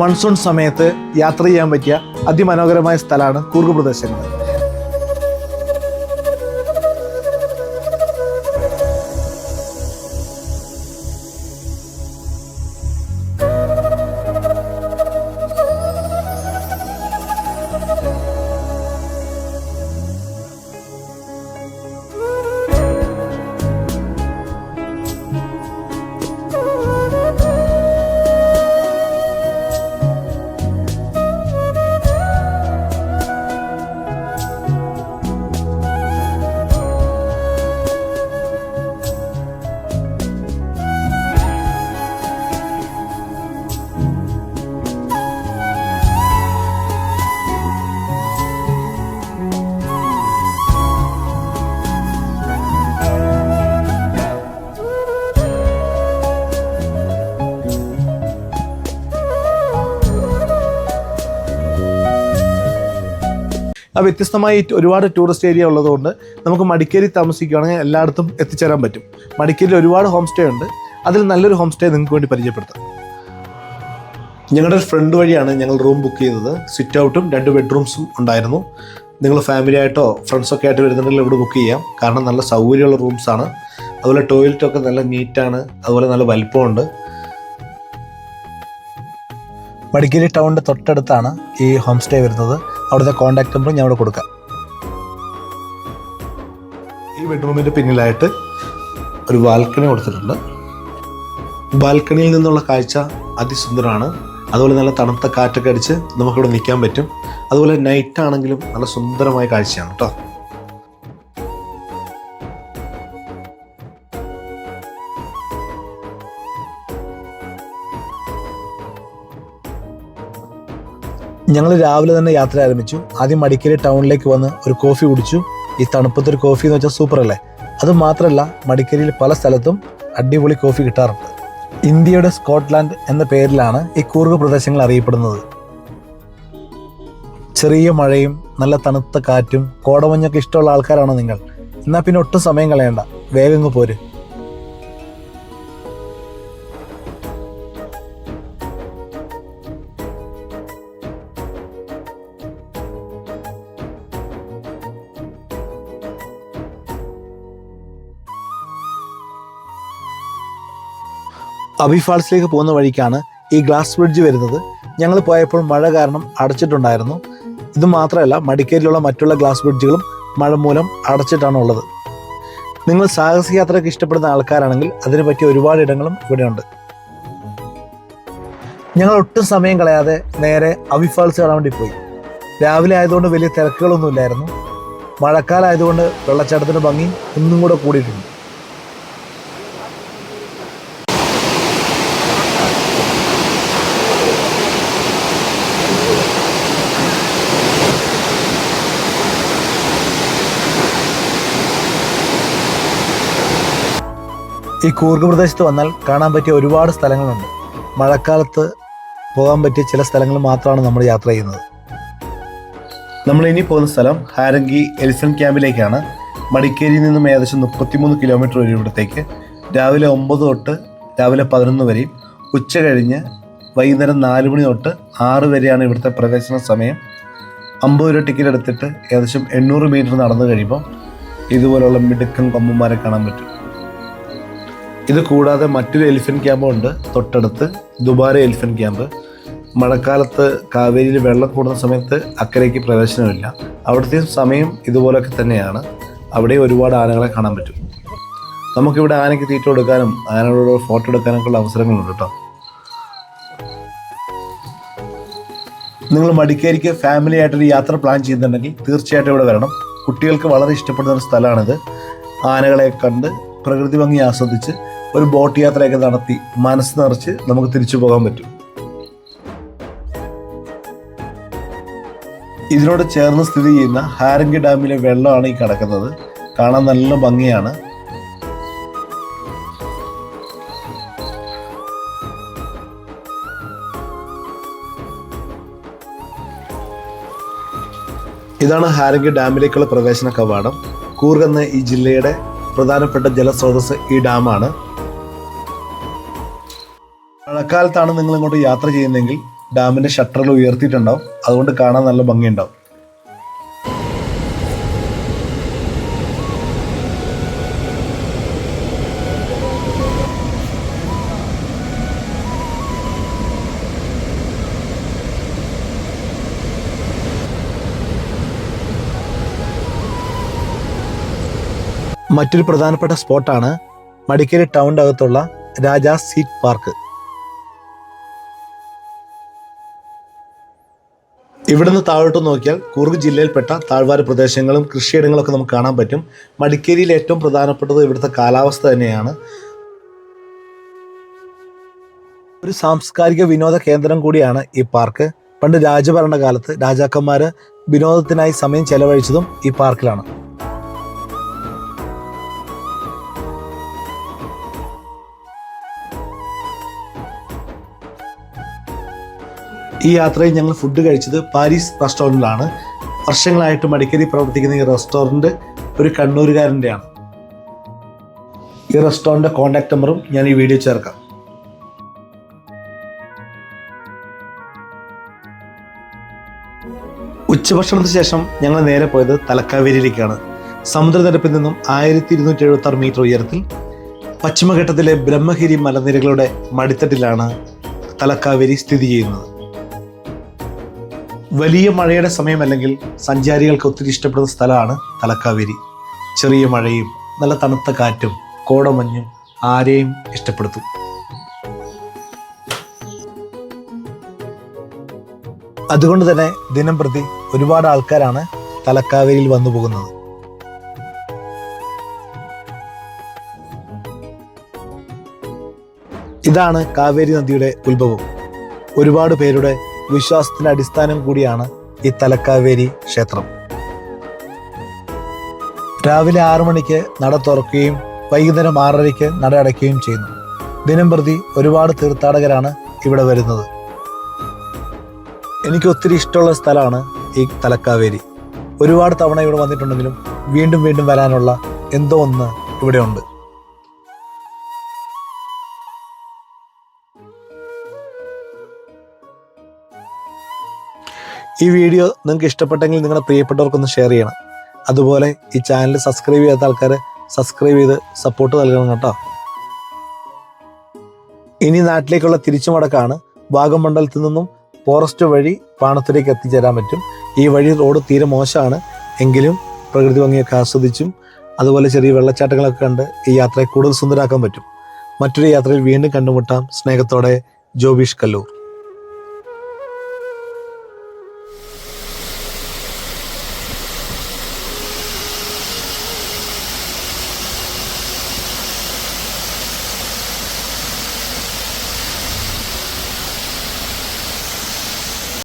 Monsoon സമയത്ത് യാത്ര ചെയ്യാൻ പറ്റിയ അതിമനോഹരമായ സ്ഥലമാണ് കൂർഗ് പ്രദേശങ്ങൾ. ആ വ്യത്യസ്തമായി ഒരുപാട് ടൂറിസ്റ്റ് ഏരിയ ഉള്ളതുകൊണ്ട് നമുക്ക് മടിക്കേരി താമസിക്കുകയാണെങ്കിൽ എല്ലായിടത്തും എത്തിച്ചേരാൻ പറ്റും. മടിക്കേരിയിൽ ഒരുപാട് ഹോം സ്റ്റേ ഉണ്ട്. അതിൽ നല്ലൊരു ഹോം സ്റ്റേ നിങ്ങൾക്ക് വേണ്ടി പരിചയപ്പെടുത്താം. ഞങ്ങളുടെ ഒരു ഫ്രണ്ട് വഴിയാണ് ഞങ്ങൾ റൂം ബുക്ക് ചെയ്തത്. സിറ്റ് ഔട്ടും രണ്ട് ബെഡ്റൂംസും ഉണ്ടായിരുന്നു. നിങ്ങൾ ഫാമിലി ആയിട്ടോ ഫ്രണ്ട്സൊക്കെ ആയിട്ട് വരുന്നുണ്ടെങ്കിൽ ഇവിടെ ബുക്ക് ചെയ്യാം. കാരണം നല്ല സൗകര്യമുള്ള റൂംസാണ് അതുപോലെ ടോയ്ലറ്റൊക്കെ നല്ല നീറ്റാണ് അതുപോലെ നല്ല വലിപ്പമുണ്ട്. മടിക്കേരി ടൗണിന്റെ തൊട്ടടുത്താണ് ഈ ഹോം സ്റ്റേ വരുന്നത്. അവിടുത്തെ കോൺടാക്ട് നമ്പർ ഞാൻ അവിടെ കൊടുക്കാം. ഈ ബെഡ്റൂമിന്റെ പിന്നിലായിട്ട് ഒരു ബാൽക്കണി കൊടുത്തിട്ടുണ്ട്. ബാൽക്കണിയിൽ നിന്നുള്ള കാഴ്ച അതിസുന്ദരമാണ്. അതുപോലെ നല്ല തണുത്ത കാറ്റൊക്കെ അടിച്ച് നമുക്കിവിടെ നിൽക്കാൻ പറ്റും. അതുപോലെ നൈറ്റ് ആണെങ്കിലും നല്ല സുന്ദരമായ കാഴ്ചയാണ് കേട്ടോ. ഞങ്ങൾ രാവിലെ തന്നെ യാത്ര ആരംഭിച്ചു. ആദ്യം മടിക്കേരി ടൗണിലേക്ക് വന്ന് ഒരു കോഫി കുടിച്ചു. ഈ തണുപ്പത്ത് ഒരു കോഫി എന്ന് വെച്ചാൽ സൂപ്പർ അല്ലേ? അത് മാത്രമല്ല മടിക്കേരിയിൽ പല സ്ഥലത്തും അടിപൊളി കോഫി കിട്ടാറുണ്ട്. ഇന്ത്യയുടെ സ്കോട്ട്ലാൻഡ് എന്ന പേരിലാണ് ഈ കൂർഗ് പ്രദേശങ്ങൾ അറിയപ്പെടുന്നത്. ചെറിയ മഴയും നല്ല തണുത്ത കാറ്റും കോടമഞ്ഞൊക്കെ ഇഷ്ടമുള്ള ആൾക്കാരാണോ നിങ്ങൾ? എന്നാൽ പിന്നെ ഒട്ടും സമയം കളയണ്ട. വേഗം പോര്. അബി ഫാൾസിലേക്ക് പോകുന്ന വഴിക്കാണ് ഈ ഗ്ലാസ് ബ്രിഡ്ജ് വരുന്നത്. ഞങ്ങൾ പോയപ്പോൾ മഴ കാരണം അടച്ചിട്ടുണ്ടായിരുന്നു. ഇത് മാത്രമല്ല മടിക്കേരിയിലുള്ള മറ്റുള്ള ഗ്ലാസ് ബ്രിഡ്ജുകളും മഴ മൂലം അടച്ചിട്ടാണ് ഉള്ളത് നിങ്ങൾ സാഹസിക യാത്രയ്ക്ക് ഇഷ്ടപ്പെടുന്ന ആൾക്കാരാണെങ്കിൽ അതിനെ പറ്റിയ ഒരുപാട് ഇടങ്ങളും ഇവിടെയുണ്ട്. ഞങ്ങൾ ഒട്ടും സമയം കളയാതെ നേരെ അബി ഫാൾസ് കാണാൻ വേണ്ടി പോയി. രാവിലെ ആയതുകൊണ്ട് വലിയ തിരക്കുകളൊന്നും ഇല്ലായിരുന്നു മഴക്കാലമായതുകൊണ്ട് വെള്ളച്ചാട്ടത്തിന്റെ ഭംഗി ഒന്നും കൂടെ കൂടിയിട്ടുണ്ട്. ഈ കൂർഗ് പ്രദേശത്ത് വന്നാൽ കാണാൻ പറ്റിയ ഒരുപാട് സ്ഥലങ്ങളുണ്ട്. മഴക്കാലത്ത് പോകാൻ പറ്റിയ ചില സ്ഥലങ്ങൾ മാത്രമാണ് നമ്മൾ യാത്ര ചെയ്യുന്നത്. നമ്മൾ ഇനി പോകുന്ന സ്ഥലം ഹാരങ്കി എലിഫന്റ് ക്യാമ്പിലേക്കാണ്. മടിക്കേരിയിൽ നിന്നും ഏകദേശം മുപ്പത്തിമൂന്ന് കിലോമീറ്റർ വരെ ഇവിടത്തേക്ക് രാവിലെ ഒമ്പത് തൊട്ട് രാവിലെ പതിനൊന്ന് വരെയും ഉച്ച കഴിഞ്ഞ് വൈകുന്നേരം നാല് മണി തൊട്ട് ആറ് വരെയാണ് ഇവിടുത്തെ പ്രവേശന സമയം. അമ്പത് രൂപ ടിക്കറ്റ് എടുത്തിട്ട് ഏകദേശം എണ്ണൂറ് മീറ്റർ നടന്നു കഴിയുമ്പോൾ ഇതുപോലുള്ള മിടുക്കൻ കൊമ്പന്മാരെ കാണാൻ പറ്റും. ഇത് കൂടാതെ മറ്റൊരു എലിഫന്റ് ക്യാമ്പും ഉണ്ട്. തൊട്ടടുത്ത് ദുബാര എലിഫന്റ് ക്യാമ്പ് മഴക്കാലത്ത് കാവേരിയിൽ വെള്ളം കൂടുന്ന സമയത്ത് അക്കരയ്ക്ക് പ്രവേശനമില്ല. അവിടുത്തെ സമയം ഇതുപോലൊക്കെ തന്നെയാണ്. അവിടെ ഒരുപാട് ആനകളെ കാണാൻ പറ്റും. നമുക്കിവിടെ ആനയ്ക്ക് തീറ്റ കൊടുക്കാനും ആനകളോട് ഫോട്ടോ എടുക്കാനൊക്കെ ഉള്ള അവസരങ്ങളുണ്ട് കേട്ടോ. നിങ്ങൾ മടിക്കേരിക്ക് ഫാമിലി ആയിട്ടൊരു യാത്ര പ്ലാൻ ചെയ്യുന്നുണ്ടെങ്കിൽ തീർച്ചയായിട്ടും ഇവിടെ വരണം. കുട്ടികൾക്ക് വളരെ ഇഷ്ടപ്പെടുന്ന ഒരു സ്ഥലമാണിത്. ആനകളെ കണ്ട് പ്രകൃതി ഭംഗി ആസ്വദിച്ച് ഒരു ബോട്ട് യാത്രയൊക്കെ നടത്തി മനസ്സ് നിറച്ച് നമുക്ക് തിരിച്ചു പോകാൻ പറ്റും. ഇതിനോട് ചേർന്ന് സ്ഥിതി ചെയ്യുന്ന ഹാരങ്കി ഡാമിലെ വെള്ളമാണ് ഈ കിടക്കുന്നത്. കാണാൻ നല്ല ഭംഗിയാണ്. ഇതാണ് ഹാരങ്കി ഡാമിലേക്കുള്ള പ്രവേശന കവാടം. കൂർഗ് എന്ന ഈ ജില്ലയുടെ പ്രധാനപ്പെട്ട ജലസ്രോതസ് ഈ ഡാമാണ്. മഴക്കാലത്താണ് നിങ്ങൾ ഇങ്ങോട്ട് യാത്ര ചെയ്യുന്നതെങ്കിൽ ഡാമിന്റെ ഷട്ടറുകൾ ഉയർത്തിയിട്ടുണ്ടാവും. അതുകൊണ്ട് കാണാൻ നല്ല ഭംഗിയുണ്ടാവും. മറ്റൊരു പ്രധാനപ്പെട്ട സ്പോട്ടാണ് മടിക്കേരി ടൗണിന്റെ അകത്തുള്ള രാജാ സീറ്റ് പാർക്ക്. ഇവിടുന്ന് താഴോട്ട് നോക്കിയാൽ കൂർഗ് ജില്ലയിൽപ്പെട്ട താഴ്വാര പ്രദേശങ്ങളും കൃഷിയിടങ്ങളൊക്കെ നമുക്ക് കാണാൻ പറ്റും. മടിക്കേരിയിൽ ഏറ്റവും പ്രധാനപ്പെട്ടത് ഇവിടുത്തെ കാലാവസ്ഥ തന്നെയാണ്. ഒരു സാംസ്കാരിക വിനോദ കേന്ദ്രം കൂടിയാണ് ഈ പാർക്ക്. പണ്ട് രാജഭരണകാലത്ത് രാജാക്കന്മാർ വിനോദത്തിനായി സമയം ചെലവഴിച്ചതും ഈ പാർക്കിലാണ്. ഈ യാത്രയിൽ ഞങ്ങൾ ഫുഡ് കഴിച്ചത് പാരീസ് റെസ്റ്റോറന്റിലാണ് വർഷങ്ങളായിട്ട് മടിക്കേരി പ്രവർത്തിക്കുന്ന ഈ റെസ്റ്റോറന്റ് ഒരു കണ്ണൂരുകാരന്റെയാണ്. ഈ റെസ്റ്റോറന്റ് കോൺടാക്ട് നമ്പറും ഞാൻ ഈ വീഡിയോ ചേർക്കാം. ഉച്ചഭക്ഷണത്തിന് ശേഷം ഞങ്ങൾ നേരെ പോയത് തലക്കാവേരിയിലേക്കാണ്. സമുദ്രനിരപ്പിൽ നിന്നും ആയിരത്തി ഇരുന്നൂറ്റി എഴുപത്തി ആറ് മീറ്റർ ഉയരത്തിൽ പശ്ചിമഘട്ടത്തിലെ ബ്രഹ്മഗിരി മലനിരകളുടെ മടിത്തട്ടിലാണ് തലക്കാവേരി സ്ഥിതി ചെയ്യുന്നത്. വലിയ മഴയുടെ സമയമല്ലെങ്കിൽ സഞ്ചാരികൾക്ക് ഒത്തിരി ഇഷ്ടപ്പെടുന്ന സ്ഥലമാണ് തലക്കാവേരി. ചെറിയ മഴയും നല്ല തണുത്ത കാറ്റും കോടമഞ്ഞും ആരെയും ഇഷ്ടപ്പെടുത്തും. അതുകൊണ്ട് തന്നെ ദിനം പ്രതി ഒരുപാട് ആൾക്കാരാണ് തലക്കാവേരിയിൽ വന്നു പോകുന്നത്. ഇതാണ് കാവേരി നദിയുടെ ഉത്ഭവം. ഒരുപാട് പേരുടെ വിശ്വാസത്തിന്റെ അടിസ്ഥാനം കൂടിയാണ് ഈ തലക്കാവേരി ക്ഷേത്രം. രാവിലെ ആറു മണിക്ക് നട തുറക്കുകയും വൈകുന്നേരം ആറരയ്ക്ക് നട അടയ്ക്കുകയും ചെയ്യുന്നു. ദിനം പ്രതി ഒരുപാട് തീർത്ഥാടകരാണ് ഇവിടെ വരുന്നത്. എനിക്ക് ഒത്തിരി ഇഷ്ടമുള്ള സ്ഥലമാണ് ഈ തലക്കാവേരി. ഒരുപാട് തവണ ഇവിടെ വന്നിട്ടുണ്ടെങ്കിലും വീണ്ടും വീണ്ടും വരാനുള്ള എന്തോ ഒന്ന് ഇവിടെ ഈ വീഡിയോ നിങ്ങൾക്ക് ഇഷ്ടപ്പെട്ടെങ്കിൽ നിങ്ങളുടെ പ്രിയപ്പെട്ടവർക്കൊന്ന് ഷെയർ ചെയ്യണം. അതുപോലെ ഈ ചാനൽ സബ്സ്ക്രൈബ് ചെയ്യാത്ത ആൾക്കാർ സബ്സ്ക്രൈബ് ചെയ്ത് സപ്പോർട്ട് നൽകണം കേട്ടോ. ഇനി നാട്ടിലേക്കുള്ള തിരിച്ചുമടക്കാണ് വാഗമണ്ഡലത്തിൽ നിന്നും ഫോറസ്റ്റ് വഴി പാണത്തിലേക്ക് എത്തിച്ചേരാൻ പറ്റും. ഈ വഴി റോഡ് തീരെ മോശമാണ്. എങ്കിലും പ്രകൃതി ഭംഗിയൊക്കെ ആസ്വദിച്ചും അതുപോലെ ചെറിയ വെള്ളച്ചാട്ടങ്ങളൊക്കെ കണ്ട് ഈ യാത്രയെ കൂടുതൽ സുന്ദരാക്കാൻ പറ്റും. മറ്റൊരു യാത്രയിൽ വീണ്ടും കണ്ടുമുട്ടാം. സ്നേഹത്തോടെ ജോബീഷ് കല്ലൂർ.